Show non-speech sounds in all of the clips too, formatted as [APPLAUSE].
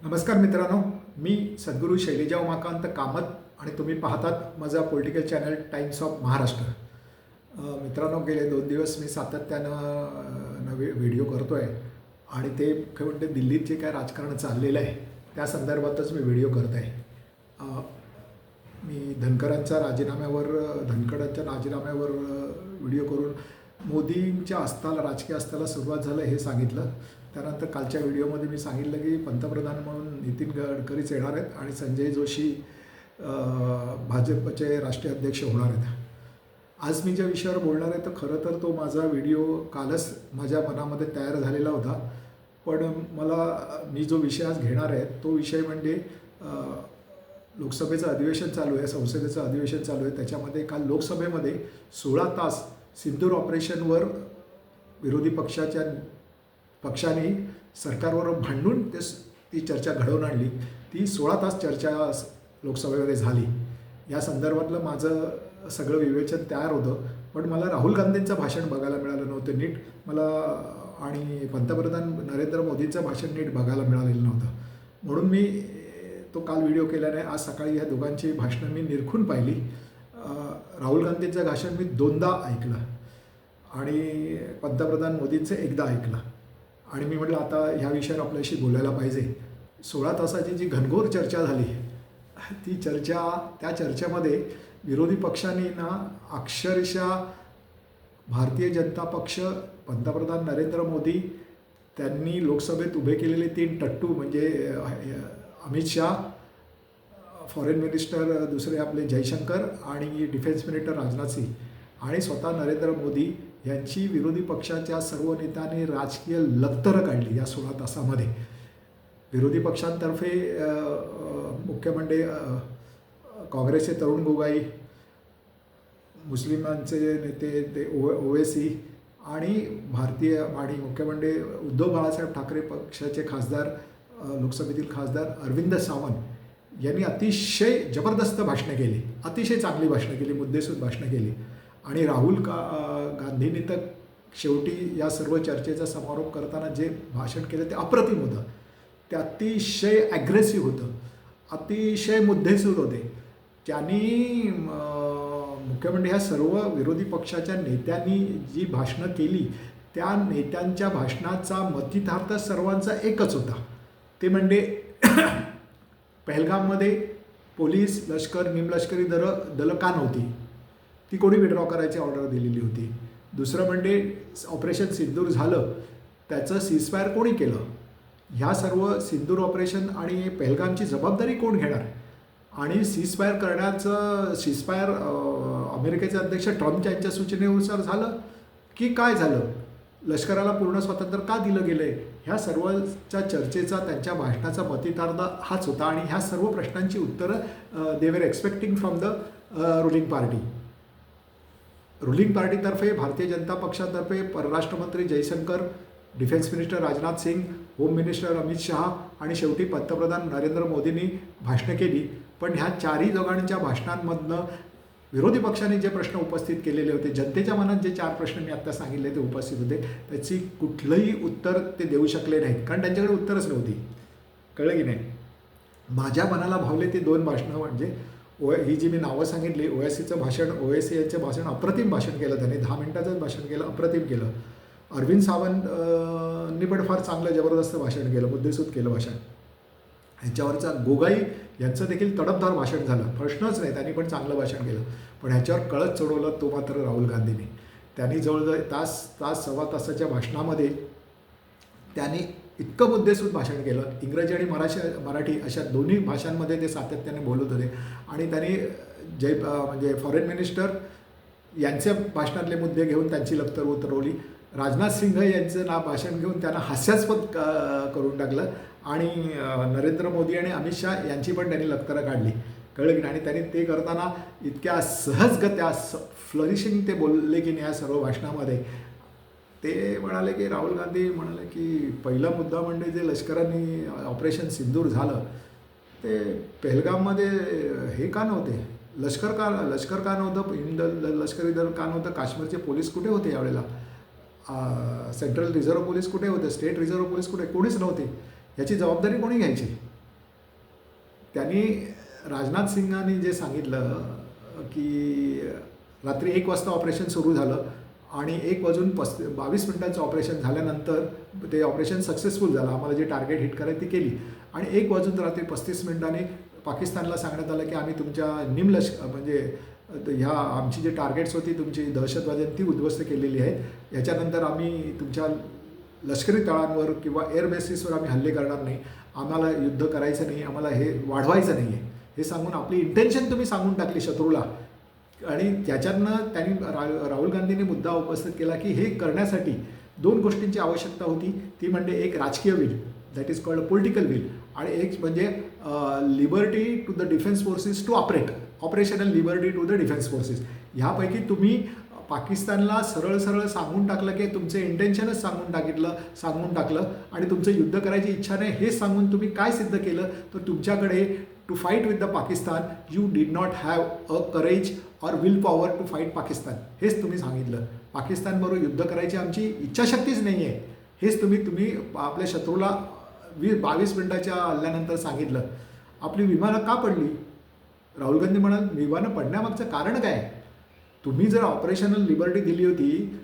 नमस्कार मित्रांनो मी सद्गुरू शैलेजा उमाकांत कामत आणि तुम्ही पाहतात माझा political channel Times of Maharashtra मित्रांनो गेले दोन दिवस मी सातत्यानं नवे व्हिडिओ करतो आहे आणि ते काय म्हणते दिल्लीत जे काय राजकारण चाललेलं आहे त्या संदर्भातच मी व्हिडिओ करत आहे. मी धनकरांच्या राजीनाम्यावर धनकरांच्या राजीनाम्यावर व्हिडिओ करून मोदींच्या अस्ताला राजकीय अस्ताला सुरुवात झालं हे सांगितलं. त्यानंतर कालच्या व्हिडिओमध्ये मी सांगितलं की पंतप्रधान म्हणून नितीन गडकरीच येणार आहेत आणि संजय जोशी भाजपचे राष्ट्रीय अध्यक्ष होणार आहेत. आज मी ज्या विषयावर बोलणार आहे तर खरं तर तो माझा व्हिडिओ कालच माझ्या मनामध्ये तयार झालेला होता. पण मला मी जो विषय आज घेणार आहे तो विषय म्हणजे लोकसभेचं अधिवेशन चालू आहे संसदेचं अधिवेशन चालू आहे. त्याच्यामध्ये काल लोकसभेमध्ये सोळा तास सिंदूर ऑपरेशनवर विरोधी पक्षाच्या पक्षाने सरकारवर भांडून ते ती चर्चा घडवून आणली. ती सोळा तास चर्चा लोकसभेमध्ये झाली. या संदर्भातलं माझं सगळं विवेचन तयार होतं. पण मला राहुल गांधींचं भाषण बघायला मिळालं नव्हतं नीट. मला आणि पंतप्रधान नरेंद्र मोदींचं भाषण नीट बघायला मिळालेलं नव्हतं. म्हणून मी तो काल व्हिडिओ केल्याने आज सकाळी ह्या दोघांची भाषणं मी निरखून पाहिली. राहुल गांधींचं भाषण मी दोनदा ऐकलं. आणि पंतप्रधान मोदींचं एकदा ऐकलं. आणि मी म्हटलं आता ह्या विषयावर आपल्याशी बोलायला पाहिजे. सोळा तासाची जी घनघोर चर्चा झाली ती चर्चा त्या चर्चेमध्ये विरोधी पक्षांनी ना अक्षरशः भारतीय जनता पक्ष पंतप्रधान नरेंद्र मोदी त्यांनी लोकसभेत उभे केलेले तीन टट्टू म्हणजे अमित शाह फॉरेन मिनिस्टर दुसरे आपले जयशंकर आणि डिफेन्स मिनिस्टर राजनाथ सिंग आणि स्वतः नरेंद्र मोदी यांची विरोधी पक्षाच्या सर्व नेत्यांनी राजकीय लक्तरं काढली या सोळा तासामध्ये. विरोधी पक्षांतर्फे मुख्य म्हणजे काँग्रेसचे तरुण गोगाई मुस्लिमांचे नेते ते ओ ओवेसी आणि भारतीय आणि मुख्य म्हणजे उद्धव बाळासाहेब ठाकरे पक्षाचे खासदार लोकसभेतील खासदार अरविंद सावंत यांनी अतिशय जबरदस्त भाषणं केली. अतिशय चांगली भाषणं केली मुद्देसूद भाषणं केली. आणि राहुल का गांधींनी तर शेवटी या सर्व चर्चेचा समारोप करताना जे भाषण केलं ते अप्रतिम होतं. ते अतिशय ॲग्रेसिव्ह होतं. अतिशय मुद्देसूद होते. त्यांनी मुख्य म्हणजे ह्या सर्व विरोधी पक्षाच्या नेत्यांनी जी भाषणं केली त्या नेत्यांच्या भाषणाचा मतितार्थ सर्वांचा एकच होता. ते म्हणजे [CLEARS THROAT] पहलगाममध्ये पोलीस लष्कर निमलष्करी दल दलं का नव्हती? ती कोणी विड्रॉ करायची ऑर्डर दिलेली होती. दुसरं म्हणजे ऑपरेशन सिंदूर झालं त्याचं सीजफायर कोणी केलं? ह्या सर्व सिंदूर ऑपरेशन आणि पहलगामची जबाबदारी कोण घेणार? आणि सीजफायर करण्याचं सीजफायर अमेरिकेचे अध्यक्ष ट्रम्प यांच्या सूचनेनुसार झालं की काय झालं? लष्कराला पूर्ण स्वातंत्र्य का दिलं गेलं आहे ह्या सर्वच्या चर्चेचा त्यांच्या भाषणाचा मतितार्थ हाच होता. आणि ह्या सर्व प्रश्नांची उत्तरं they were expecting from the ruling party ruling पार्टीतर्फे Bharatiya Janata पक्षातर्फे परराष्ट्रमंत्री Jaishankar defence minister Rajnath Singh home minister Amit Shah आणि शेवटी पंतप्रधान नरेंद्र मोदींनी भाषणं केली. पण ह्या चारही जगांच्या भाषणांमधनं विरोधी पक्षाने जे प्रश्न उपस्थित केलेले होते जनतेच्या मनात जे चार प्रश्न मी आत्ता सांगितले ते उपस्थित होते. त्याची कुठलंही उत्तर ते देऊ शकले नाहीत. कारण त्यांच्याकडे उत्तरच नव्हती. कळलं की नाही? माझ्या मनाला भावले ते दोन भाषणं म्हणजे ओ ही जी मी नावं सांगितली ओ एस सीचं भाषण ओ एस सी यांचं भाषण अप्रतिम भाषण केलं त्यांनी दहा मिनिटाचंच भाषण केलं अप्रतिम केलं. अरविंद सावंत पण फार चांगलं जबरदस्त भाषण केलं मुद्देसूद केलं भाषण. ह्याच्यावरचा गोगाई यांचं देखील तडपदार भाषण झालं. प्रश्नच नाही त्यांनी पण चांगलं भाषण केलं. पण ह्याच्यावर कळत चढवलं तो मात्र राहुल गांधींनी. त्यांनी जवळजवळ तास तास सव्वा तासाच्या भाषणामध्ये त्यांनी इतकं मुद्देसूद भाषण केलं. इंग्रजी आणि मराठी मराठी अशा दोन्ही भाषांमध्ये ते सातत्याने बोलत होते. आणि त्यांनी जय म्हणजे फॉरेन मिनिस्टर यांच्या भाषणातले मुद्दे घेऊन त्यांची लक्तर उतरवली. राजनाथ सिंह यांचं ना भाषण घेऊन त्यांना हास्यास्पद क- करून टाकलं. आणि नरेंद्र मोदी आणि अमित शाह यांची पण त्यांनी लक्तरं काढली. कळलं की नाही? आणि त्यांनी ते करताना इतक्या सहजगत्या स फ्लरिशिंग ते बोलले की नाही या सर्व भाषणामध्ये. ते म्हणाले की राहुल गांधी म्हणाले की पहिला मुद्दा म्हणजे जे लष्करांनी ऑपरेशन सिंदूर झालं ते पेहलगाममध्ये हे का नव्हते? लष्कर का लष्कर का नव्हतं? हिंद लष्करी दल का नव्हतं? काश्मीरचे पोलीस कुठे होते यावेळेला? सेंट्रल रिझर्व्ह पोलीस कुठे होते? स्टेट रिझर्व्ह पोलीस कुठे? कोणीच नव्हते. याची जबाबदारी कोणी घ्यायची? त्यांनी राजनाथ सिंगांनी जे सांगितलं की रात्री एक वाजता ऑपरेशन सुरू झालं. आणि एक वाजून पस बावीस मिनिटांचं ऑपरेशन झाल्यानंतर ते ऑपरेशन सक्सेसफुल झालं. आम्हाला जे टार्गेट हिट करायची ती केली. आणि एक वाजून रात्री पस्तीस मिनिटांनी पाकिस्तानला सांगण्यात आलं की आम्ही तुमच्या निमलष्क म्हणजे ह्या आमची जे टार्गेट्स होती तुमची दहशतवाद्यांनी ती उद्ध्वस्त केलेली आहेत. याच्यानंतर आम्ही तुमच्या लष्करी तळांवर किंवा एअर बेसिसवर आम्ही हल्ले करणार नाही. आम्हाला युद्ध करायचं नाही. आम्हाला हे वाढवायचं नाही आहे हे सांगून आपली इंटेन्शन तुम्ही सांगून टाकली शत्रूला. आणि त्याच्यातनं त्यांनी रा राहुल गांधींनी मुद्दा उपस्थित केला की हे करण्यासाठी दोन गोष्टींची आवश्यकता होती. ती म्हणजे एक राजकीय will that is called political will आणि एक म्हणजे liberty to the defence forces to operate operational liberty to the defence forces ह्यापैकी तुम्ही पाकिस्तानला सरळ सरळ सांगून टाकलं की तुमचं इंटेन्शनच सांगून टाकितलं सांगून टाकलं आणि तुमचं युद्ध करायची इच्छा नाही हे सांगून तुम्ही काय सिद्ध केलं? तर तुमच्याकडे to fight with the Pakistan you did not have a courage or will power to fight Pakistan हेच तुम्ही सांगितलं. पाकिस्तानबरोबर युद्ध करायची आमची इच्छाशक्तीच नाही आहे हेच तुम्ही तुम्ही आपल्या शत्रूला वी बावीस मिनिटाच्या हल्ल्यानंतर सांगितलं. आपली विमानं का पडली? राहुल गांधी म्हणाल विमानं पडण्यामागचं कारण काय? तुम्ही जर ऑपरेशनल लिबर्टी दिली होती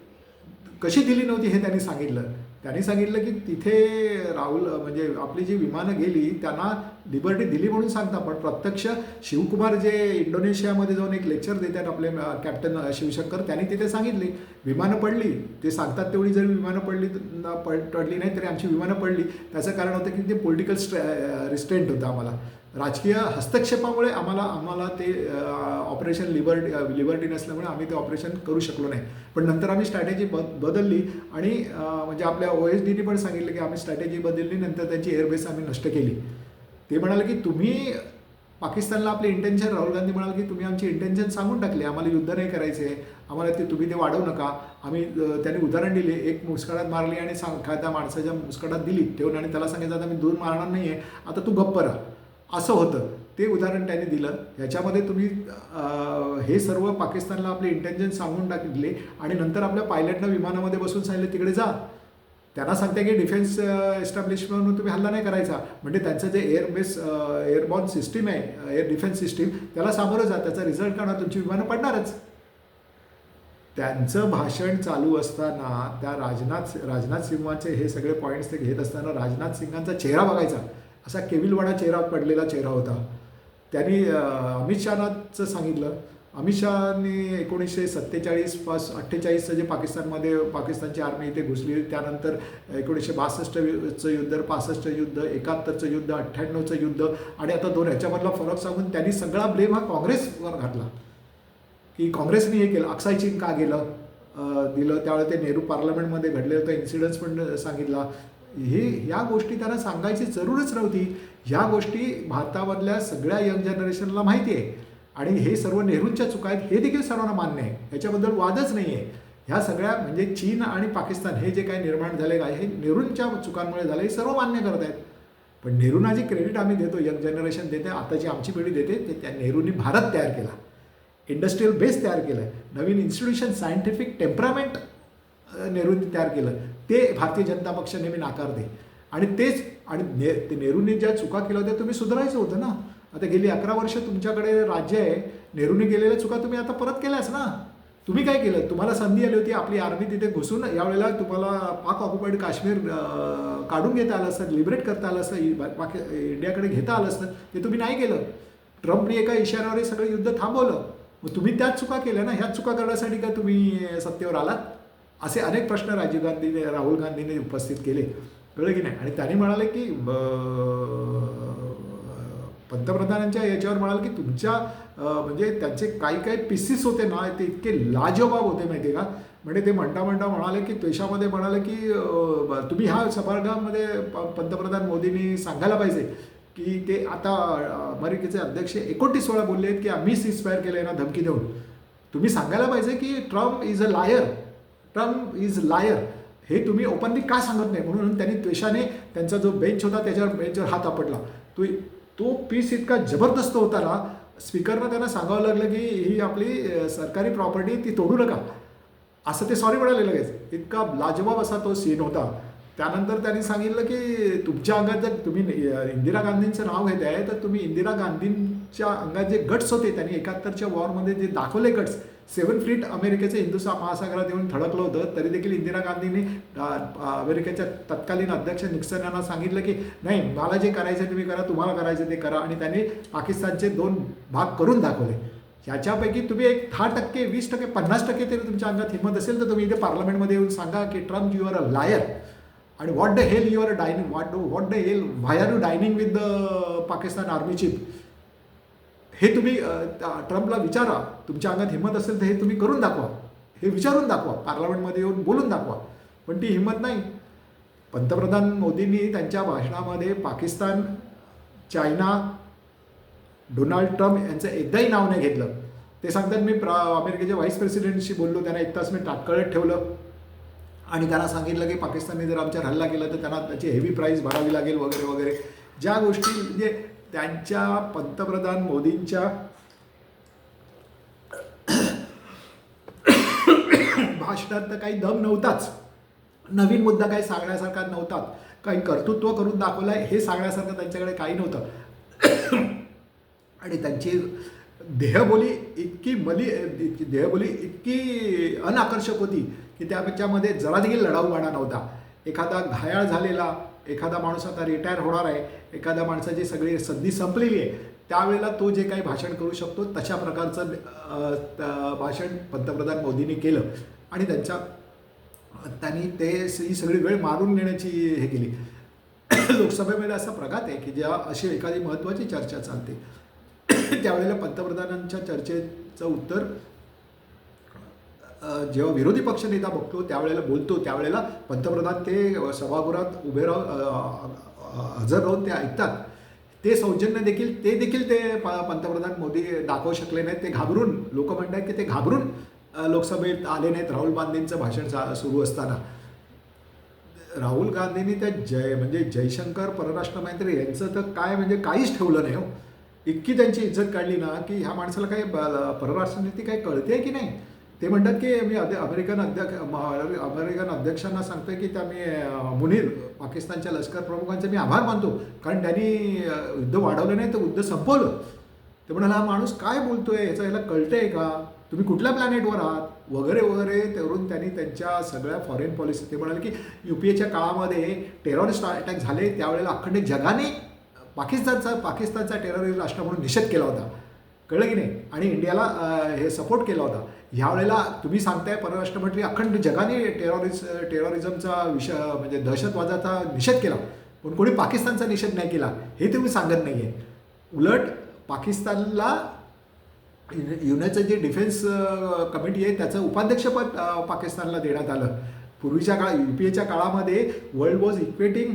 कशी दिली नव्हती हे त्यांनी सांगितलं. त्यांनी सांगितलं की तिथे राहुल म्हणजे आपली जी विमानं गेली त्यांना लिबर्टी दिली म्हणून सांगता पण प्रत्यक्ष शिवकुमार जे इंडोनेशियामध्ये जाऊन एक लेक्चर देतात आपले कॅप्टन शिवशंकर. त्यांनी तिथे सांगितली विमानं पडली. ते सांगतात तेवढी जरी विमानं पडली पडली नाही तरी आमची विमानं पडली. त्याचं कारण होतं की ते पॉलिटिकल स्ट्रे रिस्टेंट होतं आम्हाला. राजकीय हस्तक्षेपामुळे आम्हाला आम्हाला ते ऑपरेशन लिबर्टी लिबर्टी नसल्यामुळे आम्ही ते ऑपरेशन करू शकलो नाही. पण नंतर आम्ही स्ट्रॅटेजी ब बदलली आणि म्हणजे आपल्या ओ एस डीने पण सांगितलं की आम्ही स्ट्रॅटेजी बदलली नंतर त्यांची एअरबेस आम्ही नष्ट केली. ते म्हणाले की तुम्ही पाकिस्तानला आपले इंटेन्शन राहुल गांधी म्हणाले की तुम्ही आमची इंटेन्शन सांगून टाकले आम्हाला युद्ध नाही करायचे आम्हाला ते तुम्ही ते वाढवू नका. आम्ही त्याने उदाहरण दिले एक मुस्कडात मारली आणि सांग त्या माणसाच्या मुस्कडात दिली ठेवून आणि त्याला सांगितलं आता मी दूर मारणार नाही आहे आता तू गप्प राहा. असं होतं. ते उदाहरण त्यांनी दिलं. ह्याच्यामध्ये तुम्ही हे सर्व पाकिस्तानला आपले इंटेन्शन सांगून टाकले आणि नंतर आपल्या पायलटनं विमानामध्ये बसून सांगितलं तिकडे जा. त्यांना सांगते की डिफेन्स एस्टॅब्लिशमेंटवर तुम्ही हल्ला नाही करायचा. म्हणजे त्यांचं जे एअर बेस एअरबॉर्न सिस्टीम आहे एअर डिफेन्स सिस्टीम त्याला सामोरं जा. त्याचा रिझल्ट काढा तुमची विमानं पडणारच. त्यांचं भाषण चालू असताना त्या राजनाथ राजनाथ सिंहाचे हे सगळे पॉईंट्स ते घेत असताना राजनाथ सिंगांचा चेहरा बघायचा. असा केविलवाडा चेहरा पडलेला चेहरा होता. त्यांनी अमित शहाचं सांगितलं. अमित शहानी एकोणीसशे सत्तेचाळीस पास अठ्ठेचाळीसचं जे पाकिस्तानमध्ये पाकिस्तानची आर्मी इथे घुसली त्यानंतर एकोणीसशे बासष्टचं युद्ध पासष्ट युद्ध एकाहत्तरचं युद्ध अठ्ठ्याण्णवचं युद्ध आणि आता दोन ह्याच्यामधला फरक सांगून त्यांनी सगळा ब्लेम हा काँग्रेसवर घातला. की काँग्रेसने हे केलं अक्साई चीन का गेलं दिलं त्यावेळेला ते नेहरू पार्लमेंटमध्ये घडलेलं होतं इन्सिडन्स पण सांगितला. हे ह्या गोष्टी त्यांना सांगायची जरूरच नव्हती. ह्या गोष्टी भारतामधल्या सगळ्या यंग जनरेशनला माहिती आहे. आणि हे सर्व नेहरूंच्या चुका आहेत हे देखील सर्वांना मान्य आहे. याच्याबद्दल वादच नाही आहे. ह्या सगळ्या म्हणजे चीन आणि पाकिस्तान हे जे काही निर्माण झाले आहे हे नेहरूंच्या चुकांमुळे झाले हे सर्व मान्य करत आहेत. पण नेहरूंना जे क्रेडिट आम्ही देतो यंग जनरेशन देते आताची आमची पिढी देते ते त्या नेहरूंनी भारत तयार केला. इंडस्ट्रीयल बेस तयार केलं आहे नवीन इन्स्टिट्यूशन सायंटिफिक टेम्परामेंट नेहरूंनी तयार केलं. ते भारतीय जनता पक्ष नेहमी नाकारते. आणि तेच आणि ने ते नेहरूंनी ज्या चुका केल्या होत्या तुम्ही सुधारायचं होतं ना. आता गेली अकरा वर्ष तुमच्याकडे राज्य आहे. नेहरूने केलेल्या चुका तुम्ही आता परत केल्यास ना? तुम्ही काय केलं? तुम्हाला संधी आली होती आपली आर्मी तिथे घुसून यावेळेला तुम्हाला पाक ऑक्युपाईड काश्मीर काढून घेता आलं असतं लिबरेट करता आलं असतं बाकी इंडियाकडे घेता आलं असतं. ते तुम्ही नाही केलं. ट्रम्पने एका इशाऱ्यावर हे सगळं युद्ध थांबवलं. मग तुम्ही त्याच चुका केल्या ना? ह्याच चुका करण्यासाठी का तुम्ही सत्तेवर आलात? असे अनेक प्रश्न राजीव गांधीने राहुल गांधीने उपस्थित केले. कळलं की नाही? आणि त्यांनी म्हणाले की पंतप्रधानांच्या याच्यावर म्हणाल की तुमच्या म्हणजे त्यांचे काही काही पीसीस होते ना ते इतके लाजवाब होते माहिती का? म्हणजे ते म्हणता म्हणता म्हणाले की पेशामध्ये म्हणाले की तुम्ही ह्या सभागृहामध्ये पंतप्रधान मोदींनी सांगायला पाहिजे की ते आता अमेरिकेचे अध्यक्ष एकोणतीस वेळा बोलले आहेत की आम्ही सीजफायर केलं आहे ना धमकी देऊन. तुम्ही सांगायला पाहिजे की Trump is a liar Trump is liar हे तुम्ही ओपनली का सांगत नाही? म्हणून त्यांनी त्वेषाने त्यांचा जो बेंच होता त्याच्यावर बेंचवर हात आपटला. तो तो पीस इतका जबरदस्त होता ना स्पीकरनं त्यांना सांगावं लागलं की ही आपली सरकारी प्रॉपर्टी ती तोडू नका. असं ते सॉरी म्हणाले लगेच. इतका लाजवाब असा तो सीन होता. त्यानंतर त्यांनी सांगितलं की तुमच्या अंगात जर तुम्ही इंदिरा गांधींचं नाव घेत आहे तर तुम्ही इंदिरा गांधींच्या अंगात जे गट्स होते त्यांनी एकाहत्तरच्या वॉरमध्ये जे दाखवले गट्स सेवन फ्लीट अमेरिकेचं हिंदुस्ता महासागरात येऊन थडकलं होतं. तरी देखील इंदिरा गांधींनी अमेरिकेच्या तत्कालीन अध्यक्ष निक्सन यांना सांगितलं की नाही मला जे करायचं तुम्ही करा तुम्हाला करायचं ते करा. आणि त्यांनी पाकिस्तानचे दोन भाग करून दाखवले. याच्यापैकी तुम्ही एक दहा टक्के वीस टक्के पन्नास टक्के तरी तुमच्या अंगात हिंमत असेल तर तुम्ही इथे पार्लमेंटमध्ये येऊन सांगा की Trump you are a liar आणि what the hell you are dining what what the hell why are you dining with the Pakistan army chief हे तुम्ही ट्रम्पला विचारा. तुमच्या अंगात हिंमत असेल तर हे तुम्ही करून दाखवा. हे विचारून दाखवा. पार्लमेंटमध्ये येऊन बोलून दाखवा. पण ती हिंमत नाही. पंतप्रधान मोदींनी त्यांच्या भाषणामध्ये पाकिस्तान चायना डोनाल्ड ट्रम्प यांचं एकदाही नाव नाही घेतलं. ते सांगतात मी प्रा अमेरिकेच्या व्हाईस प्रेसिडेंटशी बोललो. त्यांना एक तास मी ताटकळत ठेवलं. आणि त्यांना सांगितलं की पाकिस्तानने जर आमच्यावर हल्ला केला तर त्यांना त्याची हेवी प्राईस भरावी लागेल वगैरे वगैरे. ज्या गोष्टी म्हणजे त्यांच्या पंतप्रधान मोदींच्या भाषणात तर काही दम नव्हताच. नवीन मुद्दा काही सांगण्यासारखा नव्हता. काही कर्तृत्व करून दाखवलं आहे हे सांगण्यासारखं त्यांच्याकडे काही नव्हतं. आणि त्यांची देहबोली इतकी मली इतकी देहबोली इतकी अनाकर्षक होती की त्याच्यामध्ये जरा देखील लढाऊपणा नव्हता. एखादा घायाळ झालेला एखादा माणूस आता रिटायर होणार आहे एखाद्या माणसाची सगळी संधी संपलेली आहे त्यावेळेला तो जे काही भाषण करू शकतो तशा प्रकारचं भाषण पंतप्रधान मोदींनी केलं. आणि त्यांच्या त्यांनी ते ही सगळी वेळ मारून नेण्याची हे केली. लोकसभेमध्ये असा प्रघात आहे की ज्या अशी एखादी महत्त्वाची चर्चा चालते. त्यावेळेला पंतप्रधानांच्या चर्चेचं उत्तर जेव्हा विरोधी पक्षनेता बघतो त्यावेळेला बोलतो त्यावेळेला पंतप्रधान ते सभागृहात उभे राहून हजर राहून ते ऐकतात. ते सौजन्य देखील ते देखील ते पंतप्रधान मोदी दाखवू शकले नाहीत. ते घाबरून लोक म्हणतात की ते घाबरून लोकसभेत आले नाहीत. राहुल गांधींचं भाषण चा- सुरू असताना. राहुल गांधींनी त्या जय म्हणजे जयशंकर परराष्ट्र मंत्री यांचं तर काय म्हणजे काहीच ठेवलं नाही हो. इतकी त्यांची इज्जत काढली ना की ह्या माणसाला काही परराष्ट्र नीती काही कळते की नाही? ते म्हणतात की मी अध- अमेरिकन अध्यक्ष अमेरिकन अध्यक्षांना सांगतो की त्या मी मुनीर पाकिस्तानच्या लष्कर प्रमुखांचे मी आभार मानतो. कारण त्यांनी युद्ध वाढवलं नाही तर युद्ध संपवलं. ते म्हणाला हा माणूस काय बोलतोय? याचा ह्याला कळतंय का? तुम्ही कुठल्या प्लॅनेटवर आहात? वगैरे वगैरे त्यावरून त्यांनी त्यांच्या सगळ्या फॉरेन पॉलिसी ते म्हणाले की यू पी एच्या काळामध्ये टेरॉरिस्ट अटॅक झाले. त्यावेळेला अखंड जगाने पाकिस्तानचा पाकिस्तानचा टेरॉरिस्ट राष्ट्र म्हणून निषेध केला होता. कळलं की नाही? आणि इंडियाला हे सपोर्ट केला होता. ह्यावेळेला तुम्ही सांगताय परराष्ट्र मंत्री अखंड जगाने टेरॉरिस टेरॉरिझमचा विषय म्हणजे दहशतवादाचा निषेध केला. पण कोणी पाकिस्तानचा निषेध नाही केला हे तुम्ही सांगत नाही आहे उलट पाकिस्तानला युनेचं जे डिफेन्स कमिटी आहे त्याचं उपाध्यक्षपद पाकिस्तानला देण्यात आलं. पूर्वीच्या काळात यू पी एच्या काळामध्ये world was equating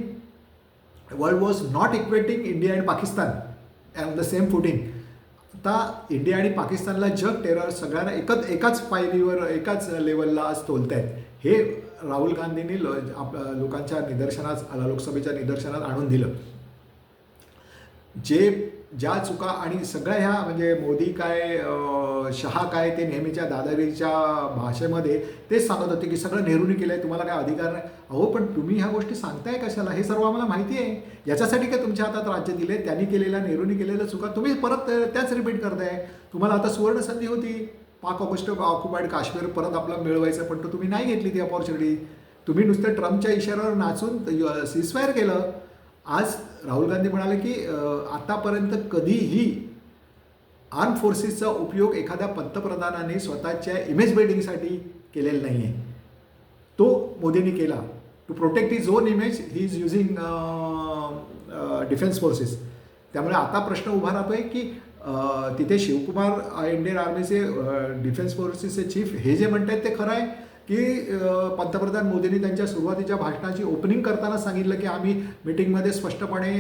world was not equating India and Pakistan on the same footing आता इंडिया आणि पाकिस्तानला जग टेरर सगळ्यांना एकच एकाच पायरीवर एकाच लेवलला आज तोलत आहेत हे राहुल गांधींनी ल आप लोकांच्या निदर्शनास लोकसभेच्या निदर्शनात आणून दिलं. जे ज्या चुका आणि सगळ्या ह्या म्हणजे मोदी काय शहा काय ते नेहमीच्या दादागिरीच्या भाषेमध्ये तेच सांगत होते की सगळं नेहरूने केलं आहे तुम्हाला काय अधिकार नाही. अहो पण तुम्ही ह्या गोष्टी सांगताय कशाला? हे सर्व आम्हाला माहिती आहे. याच्यासाठी काय तुमच्या हातात राज्य दिले त्यांनी केलेल्या नेहरूने केलेल्या चुका तुम्ही परत त्याच रिपीट करताय. तुम्हाला आता सुवर्ण संधी होती. पाक ऑगस्ट ऑक्युपाईड काश्मीर परत आपलं मिळवायचं पण तो तुम्ही नाही घेतली ती अपॉर्च्युनिटी तुम्ही नुसतं ट्रम्पच्या इशाऱ्यावर नाचून सीजफायर केलं. आज राहुल गांधी म्हणाले की आतापर्यंत कधीही आर्म फोर्सेसचा उपयोग एखाद्या पंतप्रधानाने स्वतःच्या इमेज बिल्डिंगसाठी केलेला नाही आहे तो मोदींनी केला. To protect his own image he is using defence forces त्यामुळे आता प्रश्न उभा राहतोय की तिथे शिवकुमार इंडियन आर्मीचे डिफेन्स फोर्सेसचे चीफ हे जे म्हणत आहेत ते खरं आहे? की पंतप्रधान मोदींनी त्यांच्या सुरुवातीच्या भाषणाची ओपनिंग करताना सांगितलं की आम्ही मिटिंगमध्ये स्पष्टपणे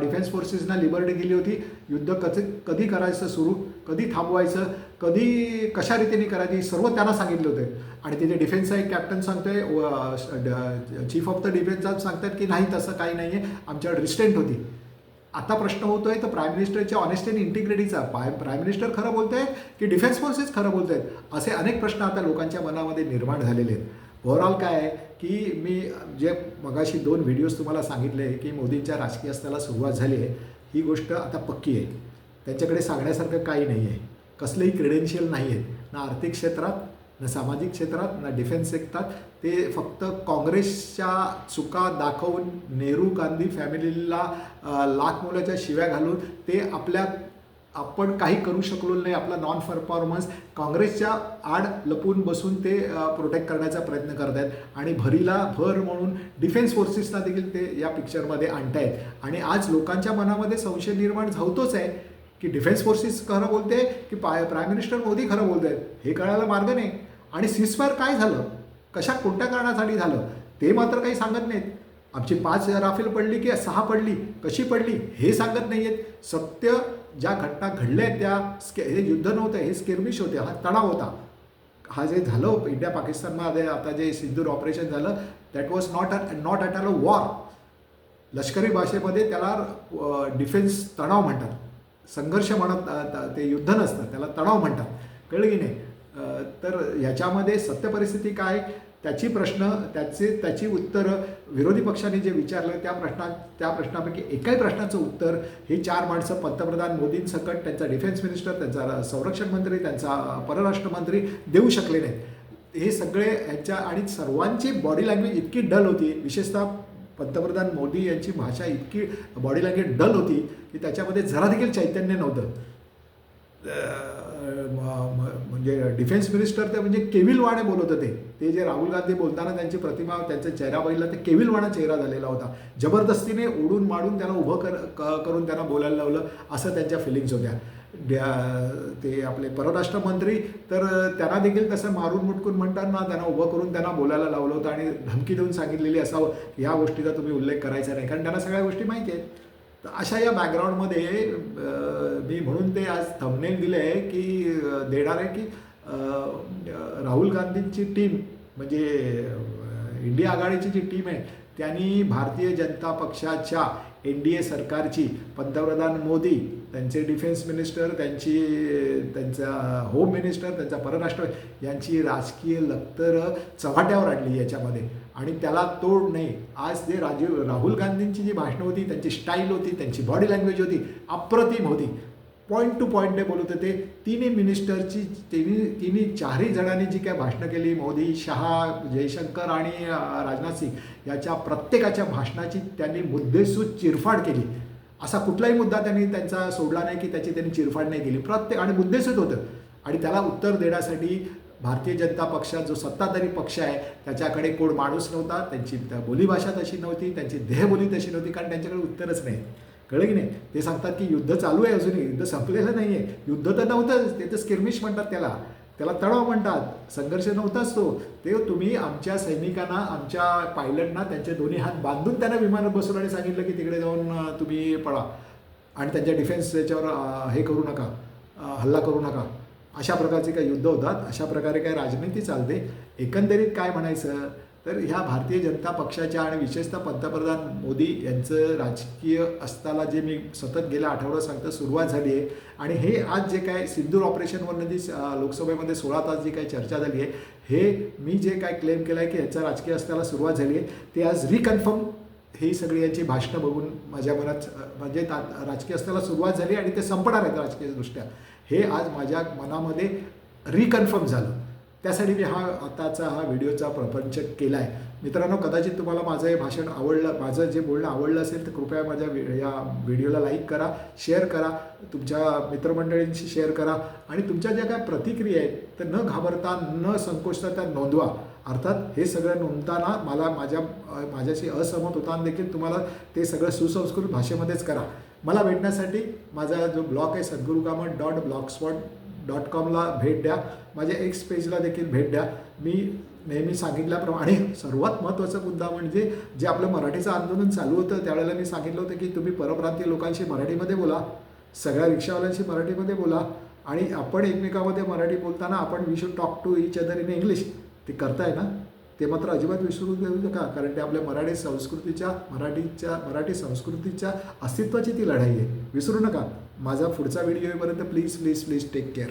डिफेन्स फोर्सेसना लिबर्टी दिली होती. युद्ध कच कधी करायचं सुरू कधी थांबवायचं कधी कशा रीतीने करायची सर्व त्यांना सांगितले होते. आणि तिथे डिफेन्सचा एक कॅप्टन सांगतोय चीफ ऑफ द डिफेन्स सांगतात की नाही तसं काही नाही आहे आमच्याकडे रिस्टेंट होती. आता प्रश्न होतोय तर प्राईम मिनिस्टरच्या ऑनेस्ट अँड इंटिग्रिटीचा प्राय प्राईम मिनिस्टर खरं बोलत आहेत की डिफेन्स फोर्सेस खरं बोलत आहेत असे अनेक प्रश्न आता लोकांच्या मनामध्ये निर्माण झालेले आहेत. ओव्हरऑल काय आहे की मी जे मगाशी दोन व्हिडिओज तुम्हाला सांगितले की मोदींच्या राजकीय असताना सुरुवात झाली आहे ही गोष्ट आता पक्की आहे. त्यांच्याकडे सांगण्यासारखं काही नाही आहे. कसलेही क्रेडेन्शियल नाही आहेत ना आर्थिक क्षेत्रात न सामाजिक क्षेत्रात ना डिफेन्स क्षेत्रात ते फक्त काँग्रेसच्या चुका दाखवून नेहरू गांधी फॅमिलीला लाख मुलाच्या शिव्या घालून ते आपल्या आपण काही करू शकलो नाही आपला नॉन परफॉर्मन्स काँग्रेसच्या आड लपून बसून ते प्रोटेक्ट करण्याचा प्रयत्न करत आहेत आणि भरीला भर म्हणून डिफेन्स फोर्सेसना देखील ते या पिक्चरमध्ये आणतायत. आणि आज लोकांच्या मनामध्ये संशय निर्माण होतोच आहे की डिफेन्स फोर्सेस खरं बोलते की पाय प्राईम मिनिस्टर मोदी खरं बोलत आहेत हे कळायला मार्ग नाही. आणि सिस्फायर काय झालं? कशा कोणत्या कारणासाठी झालं? ते मात्र काही सांगत नाहीत. आमची पाच राफेल पडली की सहा पडली? कशी पडली? हे सांगत नाही आहेत सत्य ज्या घटना घडल्या आहेत त्या स्के हे युद्ध नव्हतं हे स्केर्मिश होते हा तणाव होता. हा जे झालं इंडिया पाकिस्तानमध्ये आता जे सिंदूर ऑपरेशन झालं that was not not at all a war लष्करी भाषेमध्ये त्याला डिफेन्स तणाव म्हणतात. संघर्ष म्हणत ते युद्ध नसतं त्याला तणाव म्हणतात. कळलं की नाही? तर ह्याच्यामध्ये सत्य परिस्थिती काय? त्याची प्रश्न त्याचे त्याची उत्तरं विरोधी पक्षाने जे विचारलं त्या प्रश्ना त्या प्रश्नापैकी एकाही प्रश्नाचं उत्तर हे चार माणसं पंतप्रधान मोदींसकट त्यांचा डिफेन्स मिनिस्टर त्यांचा संरक्षण मंत्री त्यांचा परराष्ट्र मंत्री देऊ शकले नाहीत. हे सगळे ह्याच्या आणि सर्वांची बॉडी लँग्वेज इतकी डल होती विशेषतः पंतप्रधान मोदी यांची भाषा इतकी बॉडी लँग्वेज डल होती की त्याच्यामध्ये जरा देखील चैतन्य नव्हतं. म्हणजे डिफेन्स मिनिस्टर ते म्हणजे केविलवाणे बोलत होते. ते जे राहुल गांधी बोलताना त्यांची प्रतिमा त्यांचा चेहरा बघितला ते केविलवाणा चेहरा झालेला होता. जबरदस्तीने ओढून माडून त्यांना उभं कर करून त्यांना बोलायला लावलं असं त्यांच्या फिलिंग्स होत्या. ते आपले परराष्ट्र मंत्री तर त्यांना देखील तसं मारून मुटकून म्हणताना त्यांना उभं करून त्यांना बोलायला लावलं होतं आणि धमकी देऊन सांगितलेली असावं. या ह्या गोष्टीचा तुम्ही उल्लेख करायचा नाही. कारण त्यांना सगळ्या गोष्टी माहिती आहेत. तर अशा या बॅकग्राऊंडमध्ये मी म्हणून ते आज थंबनेल दिले आहे की देणार आहे की राहुल गांधींची टीम म्हणजे इंडिया आघाडीची जी टीम आहे त्यांनी भारतीय जनता पक्षाच्या एन डी ए सरकारची पंतप्रधान मोदी त्यांचे डिफेन्स मिनिस्टर त्यांची त्यांचा होम मिनिस्टर त्यांचा परराष्ट्र यांची राजकीय लक्तर चव्हाट्यावर आणली याच्यामध्ये. आणि त्याला तोड नाही. आज जे राजीव राहुल गांधींची जी भाषणं होती त्यांची स्टाईल होती त्यांची बॉडी लँग्वेज होती अप्रतिम होती. पॉईंट टू पॉईंटने बोलत होते तिन्ही मिनिस्टरची तिन्ही तिन्ही चारही जणांनी जी काय भाषणं केली मोदी शहा जयशंकर आणि राजनाथ सिंग याच्या प्रत्येकाच्या भाषणाची त्यांनी मुद्देसूद चिरफाड केली. असा कुठलाही मुद्दा त्यांनी त्यांचा सोडला नाही की त्याची त्यांनी चिरफाड नाही केली. प्रत्येक आणि मुद्देसूद होतं. आणि त्याला उत्तर देण्यासाठी भारतीय जनता पक्षात जो सत्ताधारी पक्ष आहे त्याच्याकडे कोण माणूस नव्हता त्यांची त्या बोलीभाषा तशी नव्हती त्यांची देहबोली तशी नव्हती कारण त्यांच्याकडे उत्तरच नाही. कळलं की नाही? ते सांगतात की युद्ध चालू आहे अजूनही. युद्ध संपलेलं नाही आहे युद्ध तर नव्हतंच. ते तर स्किर्मिश म्हणतात त्याला. त्याला तणाव म्हणतात. संघर्ष नव्हताच तो ते तुम्ही आमच्या सैनिकांना आमच्या पायलटना त्यांचे दोन्ही हात बांधून त्यांना विमानात बसवलं आणि सांगितलं की तिकडे जाऊन तुम्ही पळा. आणि त्यांच्या डिफेन्स याच्यावर हे करू नका. हल्ला करू नका. अशा प्रकारचे काही युद्ध होतात. अशा प्रकारे काही राजनीती चालते. एकंदरीत काय म्हणायचं? तर ह्या भारतीय जनता पक्षाच्या आणि विशेषतः पंतप्रधान मोदी यांचं राजकीय असताना जे मी सतत गेल्या आठवड्यात सांगतो सुरुवात झाली आहे. आणि हे आज जे काय सिंदूर ऑपरेशनवरनं जी लोकसभेमध्ये सोळा तास जी काही चर्चा झाली आहे हे मी जे काय क्लेम केलं आहे की ह्याचा राजकीय असताना सुरुवात झाली आहे. ते आज रिकन्फर्म ही सगळी यांची भाषणं बघून माझ्या मनात म्हणजे ता राजकीय असताना सुरुवात झाली आणि ते संपणार आहेत राजकीयदृष्ट्या हे आज माझ्या मनामध्ये रिकन्फर्म झालं. त्यासाठी मी हा आताचा हा व्हिडिओचा प्रपंच केला आहे मित्रांनो कदाचित तुम्हाला माझं हे भाषण आवडलं माझं जे बोलणं आवडलं असेल तर कृपया माझ्या या व्हिडिओला लाईक करा शेअर करा तुमच्या मित्रमंडळींशी शेअर करा आणि तुमच्या ज्या काय प्रतिक्रिया आहेत तर न घाबरता न संकोचता त्या नोंदवा. अर्थात हे सगळं नोंदताना मला माझ्या माझ्याशी असहमत होताना देखील तुम्हाला ते सगळं सुसंस्कृत भाषेमध्येच करा. मला भेटण्यासाठी माझा जो ब्लॉग आहे Sadguru Kamat dot blogspot dot कॉमला भेट द्या. माझ्या एक्स पेजला देखील भेट द्या. मी नेहमी सांगितल्याप्रमाणे सर्वात महत्त्वाचा मुद्दा म्हणजे जे आपलं मराठीचं आंदोलन चालू होतं त्यावेळेला मी सांगितलं होतं की तुम्ही परप्रांतीय लोकांशी मराठीमध्ये बोला सगळ्या रिक्षावाल्यांशी मराठीमध्ये बोला आणि आपण एकमेकामध्ये मराठी बोलताना आपण we should talk to each other in English ते करताय ना? ते मात्र अजिबात विसरू देऊ नका कारण ते आपल्या मराठी संस्कृतीच्या मराठीच्या मराठी संस्कृतीच्या अस्तित्वाची ती लढाई आहे. विसरू नका. माझा पुढचा व्हिडिओ येईपर्यंत please please please take care